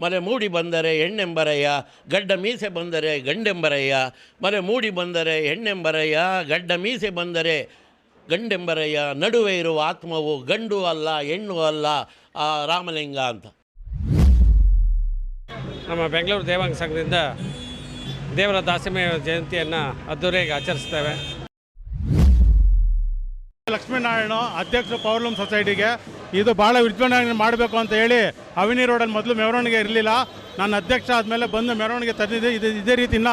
ಮಲೆ ಮೂಡಿ ಬಂದರೆ ಹೆಣ್ಣೆಂಬರಯ್ಯ ಗಡ್ಡ ಮೀಸೆ ಬಂದರೆ ಗಂಡೆಂಬರಯ್ಯ. ಮಲೆ ಮೂಡಿ ಬಂದರೆ ಹೆಣ್ಣೆಂಬರಯ್ಯ ಗಡ್ಡ ಮೀಸೆ ಬಂದರೆ ಗಂಡೆಂಬರಯ್ಯ. ನಡುವೆ ಇರುವ ಆತ್ಮವು ಗಂಡು ಅಲ್ಲ ಹೆಣ್ಣು ಅಲ್ಲ ಆ ರಾಮಲಿಂಗ ಅಂತ. ನಮ್ಮ ಬೆಂಗಳೂರು ದೇವಾಂಗ ಸಂಘದಿಂದ ದೇವರ ದಾಸಿಮಯ ಜಯಂತಿಯನ್ನು ಅದ್ದೂರಿಯಾಗಿ ಆಚರಿಸ್ತೇವೆ. ಲಕ್ಷ್ಮೀನಾರಾಯಣ ಅಧ್ಯಕ್ಷ ಪವರ್ಲೂಮ್ ಸೊಸೈಟಿಗೆ ಇದು ಭಾಳ ವಿಜೃಂಭಣೆ ಮಾಡಬೇಕು ಅಂತ ಹೇಳಿ ಅವಿನಿ ರೋಡಲ್ಲಿ ಮೊದಲು ಮೆರವಣಿಗೆ ಇರಲಿಲ್ಲ. ನಾನು ಅಧ್ಯಕ್ಷ ಆದಮೇಲೆ ಬಂದು ಮೆರವಣಿಗೆ ತಂದಿದ್ದೆ ಇದು ಇದೇ ರೀತಿ ಇನ್ನ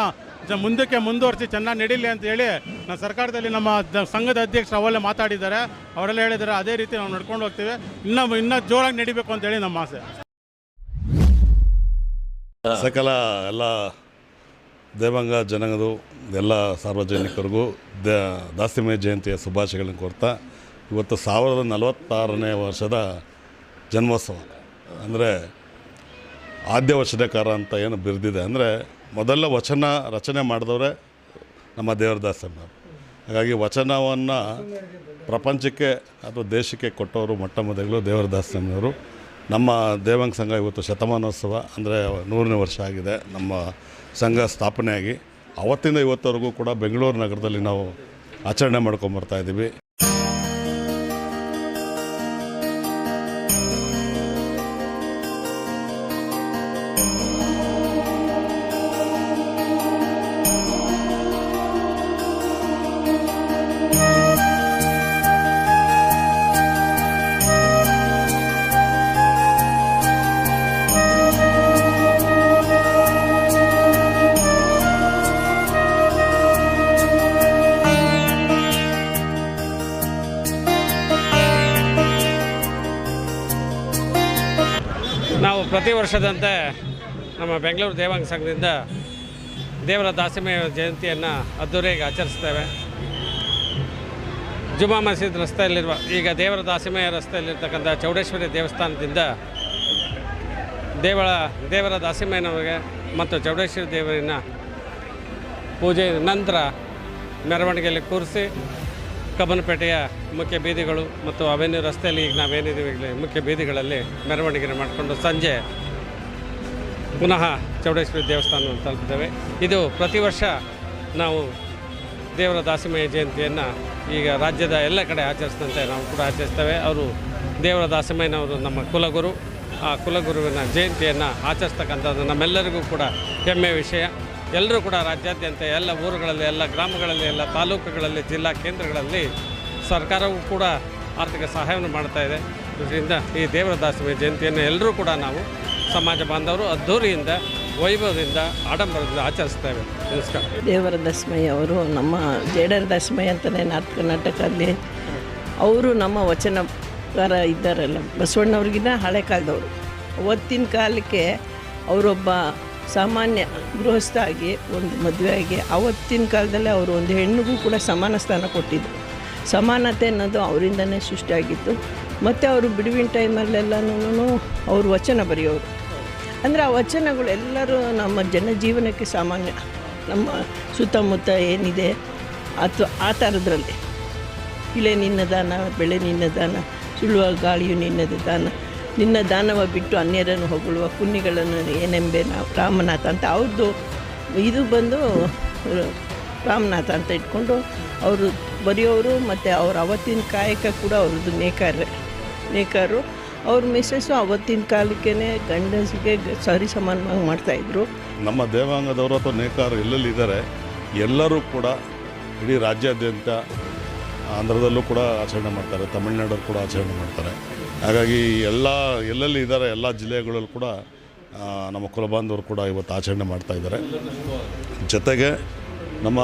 ಮುಂದಕ್ಕೆ ಮುಂದುವರಿಸಿ ಚೆನ್ನಾಗಿ ನಡೀಲಿ ಅಂತ ಹೇಳಿ ನಾನು ಸರ್ಕಾರದಲ್ಲಿ ನಮ್ಮ ಸಂಘದ ಅಧ್ಯಕ್ಷರು ಅವಲ್ಲೇ ಮಾತಾಡಿದ್ದಾರೆ. ಅವರೆಲ್ಲ ಹೇಳಿದ್ದಾರೆ ಅದೇ ರೀತಿ ನಾವು ನಡ್ಕೊಂಡು ಹೋಗ್ತೀವಿ. ಇನ್ನೂ ಇನ್ನೂ ಜೋರಾಗಿ ನಡಿಬೇಕು ಅಂತ ಹೇಳಿ ನಮ್ಮ ಆಸೆ. ಸಕಲ ಎಲ್ಲ ದೇವಾಂಗ ಜನಾಂಗದ ಎಲ್ಲ ಸಾರ್ವಜನಿಕರಿಗೂ ದ ದಾಸಿಮಯ ಜಯಂತಿಯ ಶುಭಾಶಯಗಳನ್ನು ಕೋರ್ತಾ ಇವತ್ತು ಸಾವಿರದ ನಲವತ್ತಾರನೇ ವರ್ಷದ ಜನ್ಮೋತ್ಸವ. ಅಂದರೆ ಆದ್ಯ ವಚನಕಾರ ಅಂತ ಏನು ಬಿರಿದಿದೆ. ಅಂದರೆ ಮೊದಲ ವಚನ ರಚನೆ ಮಾಡಿದವರೇ ನಮ್ಮ ದೇವರದಾಸನವರು ಹಾಗಾಗಿ ವಚನವನ್ನು ಪ್ರಪಂಚಕ್ಕೆ ಅಥವಾ ದೇಶಕ್ಕೆ ಕೊಟ್ಟವರು ಮೊಟ್ಟ ಮೊದಲು ದೇವರದಾಸನವರು ನಮ್ಮ ದೇವಾಂಗ ಸಂಘ ಇವತ್ತು ಶತಮಾನೋತ್ಸವ, ಅಂದರೆ ನೂರನೇ ವರ್ಷ ಆಗಿದೆ ನಮ್ಮ ಸಂಘ ಸ್ಥಾಪನೆಯಾಗಿ. ಅವತ್ತಿಂದ ಇವತ್ತವರೆಗೂ ಕೂಡ ಬೆಂಗಳೂರು ನಗರದಲ್ಲಿ ನಾವು ಆಚರಣೆ ಮಾಡ್ಕೊಂಬರ್ತಾ ಇದ್ದೀವಿ. ನಾವು ಪ್ರತಿ ವರ್ಷದಂತೆ ನಮ್ಮ ಬೆಂಗಳೂರು ದೇವಾಂಗ ಸಂಘದಿಂದ ದೇವರ ದಾಸಿಮಯ ಜಯಂತಿಯನ್ನು ಅದ್ದೂರಿಯಾಗಿ ಆಚರಿಸ್ತೇವೆ. ಜುಮಾ ಮಸೀದ್ ರಸ್ತೆಯಲ್ಲಿರುವ ಈಗ ದೇವರ ದಾಸಿಮಯ ರಸ್ತೆಯಲ್ಲಿರ್ತಕ್ಕಂಥ ಚೌಡೇಶ್ವರಿ ದೇವಸ್ಥಾನದಿಂದ ದೇವಳ, ದೇವರ ದಾಸಿಮಯ್ಯನವರಿಗೆ ಮತ್ತು ಚೌಡೇಶ್ವರಿ ದೇವರಿನ ಪೂಜೆ ನಂತರ ಮೆರವಣಿಗೆಯಲ್ಲಿ ಕೂರಿಸಿ ಕಬ್ಬನಪೇಟೆಯ ಮುಖ್ಯ ಬೀದಿಗಳು ಮತ್ತು ಅವೆನ್ಯೂ ರಸ್ತೆಯಲ್ಲಿ ಈಗ ನಾವೇನಿದ್ದೀವಿ ಮುಖ್ಯ ಬೀದಿಗಳಲ್ಲಿ ಮೆರವಣಿಗೆ ಮಾಡಿಕೊಂಡು ಸಂಜೆ ಪುನಃ ಚೌಡೇಶ್ವರಿ ದೇವಸ್ಥಾನವನ್ನು ತಲುಪಿದ್ದೇವೆ. ಇದು ಪ್ರತಿ ವರ್ಷ ನಾವು ದೇವರ ದಾಸಿಮಯ ಜಯಂತಿಯನ್ನು ಈಗ ರಾಜ್ಯದ ಎಲ್ಲ ಕಡೆ ಆಚರಿಸಿದಂತೆ ನಾವು ಕೂಡ ಆಚರಿಸ್ತೇವೆ. ಅವರು ದೇವರ ದಾಸಿಮಯ್ಯನವರು ನಮ್ಮ ಕುಲಗುರು. ಆ ಕುಲಗುರುವಿನ ಜಯಂತಿಯನ್ನು ಆಚರಿಸ್ತಕ್ಕಂಥದ್ದು ನಮ್ಮೆಲ್ಲರಿಗೂ ಕೂಡ ಹೆಮ್ಮೆಯ ವಿಷಯ. ಎಲ್ಲರೂ ಕೂಡ ರಾಜ್ಯಾದ್ಯಂತ ಎಲ್ಲ ಊರುಗಳಲ್ಲಿ, ಎಲ್ಲ ಗ್ರಾಮಗಳಲ್ಲಿ, ಎಲ್ಲ ತಾಲೂಕುಗಳಲ್ಲಿ, ಜಿಲ್ಲಾ ಕೇಂದ್ರಗಳಲ್ಲಿ ಸರ್ಕಾರವೂ ಕೂಡ ಆರ್ಥಿಕ ಸಹಾಯವನ್ನು ಮಾಡ್ತಾ ಇದೆ. ಇದರಿಂದ ಈ ದೇವರ ದಾಸಮಿ ಜಯಂತಿಯನ್ನು ಎಲ್ಲರೂ ಕೂಡ ನಾವು ಸಮಾಜ ಬಾಂಧವರು ಅದ್ಧೂರಿಯಿಂದ, ವೈಭವದಿಂದ, ಆಡಂಬರದಿಂದ ಆಚರಿಸ್ತೇವೆ ನಮಸ್ಕಾರ. ದೇವರ ದಸ್ಮಯ್ಯ ಅವರು ನಮ್ಮ ಜೇಡರ ದಸ್ಮಯ್ಯ ಅಂತಲೇ ನಾರ್ತ್ ಕರ್ನಾಟಕದಲ್ಲಿ. ಅವರು ನಮ್ಮ ವಚನಕಾರ ಇದ್ದಾರಲ್ಲ, ಬಸವಣ್ಣವ್ರಿಗಿನ್ನ ಹಳೆ ಕಾಲದವರು. ಅವತ್ತಿನ ಕಾಲಕ್ಕೆ ಅವರೊಬ್ಬ ಸಾಮಾನ್ಯ ಗೃಹಸ್ಥಾಗಿ ಒಂದು ಮದುವೆಯಾಗಿ ಆಗಿ ಅವತ್ತಿನ ಕಾಲದಲ್ಲಿ ಅವರು ಒಂದು ಹೆಣ್ಣಿಗೂ ಕೂಡ ಸಮಾನ ಸ್ಥಾನ ಕೊಟ್ಟಿದ್ದರು. ಸಮಾನತೆ ಅನ್ನೋದು ಅವರಿಂದನೇ ಸೃಷ್ಟಿಯಾಗಿತ್ತು. ಮತ್ತು ಅವರು ಬಿಡುವಿನ ಟೈಮಲ್ಲೆಲ್ಲನೂ ಅವರು ವಚನ ಬರೆಯೋರು. ಅಂದರೆ ಆ ವಚನಗಳು ಎಲ್ಲರೂ ನಮ್ಮ ಜನಜೀವನಕ್ಕೆ ಸಾಮಾನ್ಯ. ನಮ್ಮ ಸುತ್ತಮುತ್ತ ಏನಿದೆ ಅಥವಾ ಆ ಥರದ್ರಲ್ಲಿ. ಇಳೆ ನಿನ್ನ ದಾನ, ಬೆಳೆ ನಿನ್ನ ದಾನ, ಸುಳ್ಳುವ ಗಾಳಿಯು ನಿನ್ನದ ದಾನ. ನಿನ್ನ ದಾನವ ಬಿಟ್ಟು ಅನ್ಯರನ್ನು ಹೊಗಳುವ ಪುಣ್ಯಗಳನ್ನು ಏನೆಂಬೆ ನಾವು ರಾಮನಾಥ ಅಂತ ಅವ್ರದ್ದು ಇದು ಬಂದು ರಾಮನಾಥ ಅಂತ ಇಟ್ಕೊಂಡು ಅವರು ಬರೆಯೋರು ಮತ್ತು ಅವ್ರ ಅವತ್ತಿನ ಕಾಯಕ ಕೂಡ ಅವ್ರದ್ದು ನೇಕಾರ್ರೆ. ನೇಕಾರರು. ಅವ್ರ ಮಿಸ್ಸಸ್ಸು ಅವತ್ತಿನ ಕಾಲಕ್ಕೇ ಗಂಡಸಿಗೆ ಸರಿ ಸಮಾನವಾಗಿ ಮಾಡ್ತಾಯಿದ್ರು ನಮ್ಮ ದೇವಾಂಗದವರು ಅಥವಾ ನೇಕಾರರು ಎಲ್ಲೆಲ್ಲಿದ್ದಾರೆ ಎಲ್ಲರೂ ಕೂಡ ಇಡೀ ರಾಜ್ಯಾದ್ಯಂತ ಆಂಧ್ರದಲ್ಲೂ ಕೂಡ ಆಚರಣೆ ಮಾಡ್ತಾರೆ, ತಮಿಳ್ನಾಡಲ್ಲಿ ಕೂಡ ಆಚರಣೆ ಮಾಡ್ತಾರೆ. ಹಾಗಾಗಿ ಎಲ್ಲ, ಎಲ್ಲೆಲ್ಲಿ ಇದ್ದಾರೆ ಎಲ್ಲ ಜಿಲ್ಲೆಗಳಲ್ಲೂ ಕೂಡ ನಮ್ಮ ಕುಲಬಾಂಧವರು ಕೂಡ ಇವತ್ತು ಆಚರಣೆ ಮಾಡ್ತಾ ಇದ್ದಾರೆ ಜೊತೆಗೆ ನಮ್ಮ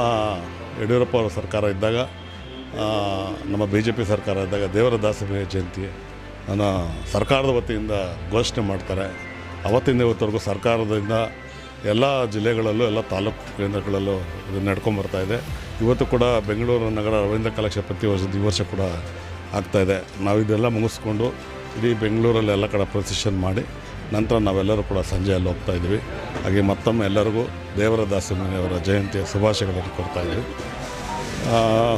ಯಡಿಯೂರಪ್ಪ ಅವರ ಸರ್ಕಾರ ಇದ್ದಾಗ ನಮ್ಮ ಬಿ ಜೆ ಪಿ ಸರ್ಕಾರ ಇದ್ದಾಗ ದೇವರ ದಾಸಮಯ ಜಯಂತಿ ಅನ್ನ ಸರ್ಕಾರದ ವತಿಯಿಂದ ಘೋಷಣೆ ಮಾಡ್ತಾರೆ. ಅವತ್ತಿಂದ ಇವತ್ತವರೆಗೂ ಸರ್ಕಾರದಿಂದ ಎಲ್ಲ ಜಿಲ್ಲೆಗಳಲ್ಲೂ, ಎಲ್ಲ ತಾಲೂಕು ಕೇಂದ್ರಗಳಲ್ಲೂ ಇದು ನಡ್ಕೊಂಬರ್ತಾ ಇದೆ. ಇವತ್ತು ಕೂಡ ಬೆಂಗಳೂರು ನಗರ ರವೀಂದ್ರ ಕಲಾಕ್ಷ ಪ್ರತಿ ವರ್ಷ ಈ ವರ್ಷ ಕೂಡ ಇದೆ. ನಾವು ಇದೆಲ್ಲ ಮುಗಿಸ್ಕೊಂಡು ಇಡೀ ಬೆಂಗಳೂರಲ್ಲಿ ಎಲ್ಲ ಕಡೆ ಪ್ರೊಸೆಷನ್ ಮಾಡಿ ನಂತರ ನಾವೆಲ್ಲರೂ ಕೂಡ ಸಂಜೆ ಅಲ್ಲಿ ಹೋಗ್ತಾ ಇದ್ದೀವಿ ಹಾಗೆ ಮತ್ತೊಮ್ಮೆ ಎಲ್ಲರಿಗೂ ದೇವರ ದಾಸಿಮನೆಯವರ ಜಯಂತಿಯ ಶುಭಾಶಯಗಳನ್ನು ಕೊಡ್ತಾ ಇದ್ದೀವಿ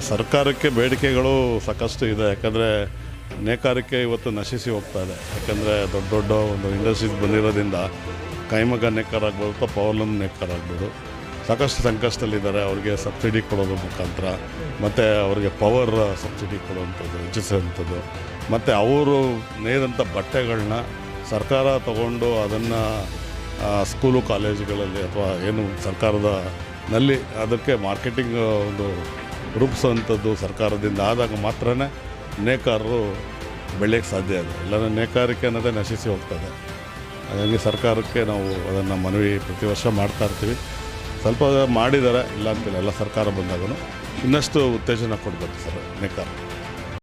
ಸರ್ಕಾರಕ್ಕೆ ಬೇಡಿಕೆಗಳು ಸಾಕಷ್ಟು ಇದೆ. ಯಾಕಂದರೆ ನೇಕಾರಿಕೆ ಇವತ್ತು ನಶಿಸಿ ಹೋಗ್ತಾ ಇದೆ. ಯಾಕಂದರೆ ದೊಡ್ಡ ದೊಡ್ಡ ಒಂದು ಇಂಡಸ್ಟ್ರೀಸ್ ಬಂದಿರೋದ್ರಿಂದ ಕೈಮಗ್ಗ ನೆಕ್ಕರ್ ಆಗ್ಬೋದು ಅಥವಾ ಪವರ್ಲೂಮ್ ನೆಕ್ಕರ್ ಆಗ್ಬೋದು. ಸಾಕಷ್ಟು ಸಂಕಷ್ಟದಲ್ಲಿದ್ದಾರೆ. ಅವರಿಗೆ ಸಬ್ಸಿಡಿ ಕೊಡೋದು ಮುಖಾಂತರ. ಮತ್ತು ಅವರಿಗೆ ಪವರ್ ಸಬ್ಸಿಡಿ ಕೊಡುವಂಥದ್ದು, ಹೆಚ್ಚಿಸುವಂಥದ್ದು. ಮತ್ತು ಅವರು ನೇದಂಥ ಬಟ್ಟೆಗಳನ್ನ ಸರ್ಕಾರ ತಗೊಂಡು ಅದನ್ನು ಸ್ಕೂಲು, ಕಾಲೇಜುಗಳಲ್ಲಿ ಅಥವಾ ಏನು ಸರ್ಕಾರದ ನಲ್ಲಿ ಅದಕ್ಕೆ ಮಾರ್ಕೆಟಿಂಗ್ ಒಂದು ರೂಪಿಸುವಂಥದ್ದು ಸರ್ಕಾರದಿಂದ ಆದಾಗ ಮಾತ್ರ ನೇಕಾರರು ಬೆಳೆಯೋಕ್ಕೆ ಸಾಧ್ಯ ಇದೆ ಇಲ್ಲಾಂದರೆ ನೇಕಾರಿಕೆ ಅನ್ನೋದೇ ನಶಿಸಿ ಹೋಗ್ತದೆ. ಹಾಗಾಗಿ ಸರ್ಕಾರಕ್ಕೆ ನಾವು ಅದನ್ನು ಮನವಿ ಪ್ರತಿ ವರ್ಷ ಮಾಡ್ತಾ ಇರ್ತೀವಿ. ಸ್ವಲ್ಪ ಮಾಡಿದ್ದಾರೆ, ಇಲ್ಲ ಅಂತಿಲ್ಲ, ಎಲ್ಲ ಸರ್ಕಾರ ಬಂದಾಗೂ ಇನ್ನಷ್ಟು ಉತ್ತೇಜನ ಕೊಡಬೇಕು ಸರ್ ನೇಕಾರ